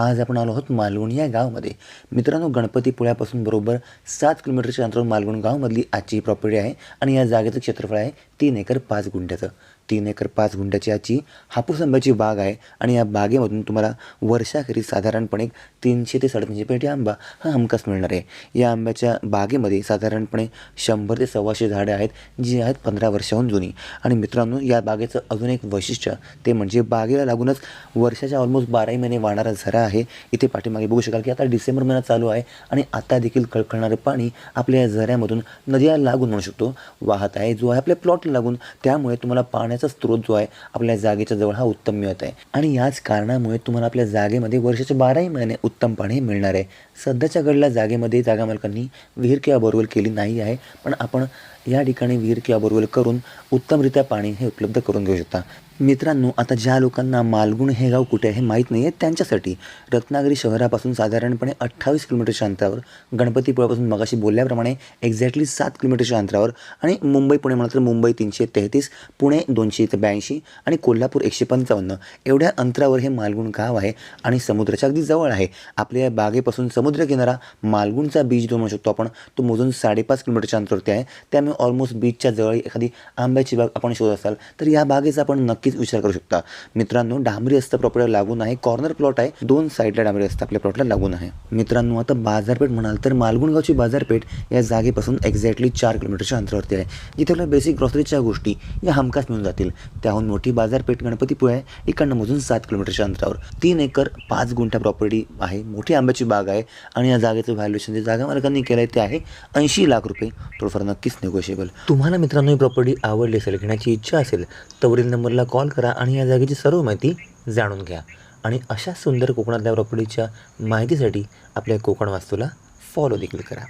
आज आपण आलो आहोत मालवण या गावामध्ये. मित्रांनो गणपतीपुळ्यापासून बरोबर सात किलोमीटरच्या अंतरावर मालवण गावामधली आजची प्रॉपर्टी आहे आणि या जागेचं क्षेत्रफळ आहे तीन एकर पाच गुंठ्याचं. तीन एकर पाच गुंठ्याची याची हापूस आंब्याची बाग आहे आणि या बागेमधून तुम्हाला वर्षाखेरीज साधारणपणे तीनशे ते साडेतीनशे पेटी आंबा हा हमखास मिळणार आहे. या आंब्याच्या बागेमध्ये साधारणपणे शंभर ते सव्वाशे झाडे आहेत जी आहेत पंधरा वर्षाहून जुनी. आणि मित्रांनो या बागेचं अजून एक वैशिष्ट्य ते म्हणजे बागेला लागूनच वर्षाच्या ऑलमोस्ट बाराही महिने वाहणारा झरा आहे. इथे पाठीमागे बघू शकाल की आता डिसेंबर महिना चालू आहे आणि आता देखील कळकळणारं पाणी आपल्या या झऱ्यामधून नदीला लागून म्हणू शकतो वाहत आहे जो आहे आपल्या प्लॉटला लागून. त्यामुळे तुम्हाला पाण्याचा स्रोत जो आहे आपल्या जागेच्या जवळ हा उत्तम मिळत आहे. आणि याच कारणामुळे तुम्हाला आपल्या जागेमध्ये वर्षाचे बाराही महिने उत्तम पाणी मिळणार आहे. सध्याच्या घडल्या जागेमध्ये जागा मालकांनी विहीर किंवा बोरवेल केली नाही आहे पण आपण या ठिकाणी विहीर किंवा बोरवेल करून उत्तमरित्या पाणी हे उपलब्ध करून घेऊ शकता. मित्रांनो आता ज्या लोकांना मालगुण हे गाव कुठे आहे माहीत नाही आहे त्यांच्यासाठी रत्नागिरी शहरापासून साधारणपणे अठ्ठावीस किलोमीटरच्या अंतरावर गणपतीपुळापासून मगाशी बोलल्याप्रमाणे एक्झॅक्टली सात किलोमीटरच्या अंतरावर आणि मुंबई पुणे म्हणाल तर मुंबई तीनशे तेहतीस पुणे दोनशे ते ब्याऐंशी आणि कोल्हापूर एकशे पंचावन्न एवढ्या अंतरावर हे मालगुण गाव आहे आणि समुद्राच्या अगदी जवळ आहे. आपल्या या बागेपासून समुद्रकिनारा मालगुणचा बीच जो म्हणू शकतो आपण तो मोजून साडेपाच किलोमीटरच्या अंतरावरती आहे. त्यामुळे ऑलमोस्ट बीचच्या जवळ एखादी आंब्याची बाग आपण शोधत असाल तर या बागेचा आपण नक्कीच विचार करू शकता. मित्रांनो डांबरी रस्ता प्रॉपर्टीला लागून आहे. कॉर्नर प्लॉट आहे. दोन साईडला डांबरी रस्ता आपल्या प्लॉटला लागून आहे. मित्रांनो आता बाजारपेठ म्हणाल तर मालगुणगावची बाजारपेठ या जागेपासून एक्झॅक्टली चार किलोमीटरच्या अंतरावरती आहे. जिथे आपल्या बेसिक ग्रॉसरीच्या गोष्टी या हमखास मिळून जातील. त्याहून मोठी बाजारपेठ गणपतीपुळे आहे. इकडनं मोजून सात किलोमीटरच्या अंतरावर. तीन एकर पाच गुंठा प्रॉपर्टी आहे. मोठी आंब्याची बाग आहे. आणि या जागेचं व्हॅल्युएशन जे जागा मालकांनी केलं आहे ते आहे ऐंशी लाख रुपये. थोडंफार नक्कीच निघू निगोशिएबल तुम्हाला मित्रांनो ही प्रॉपर्टी आवडली असेल घेण्याची इच्छा असेल तर वरील नंबरला कॉल करा आणि या जागेची सर्व माहिती जाणून घ्या. आणि अशा सुंदर कोकणातल्या प्रॉपर्टीच्या माहितीसाठी आपल्या कोकण वास्तूला फॉलो देखील करा.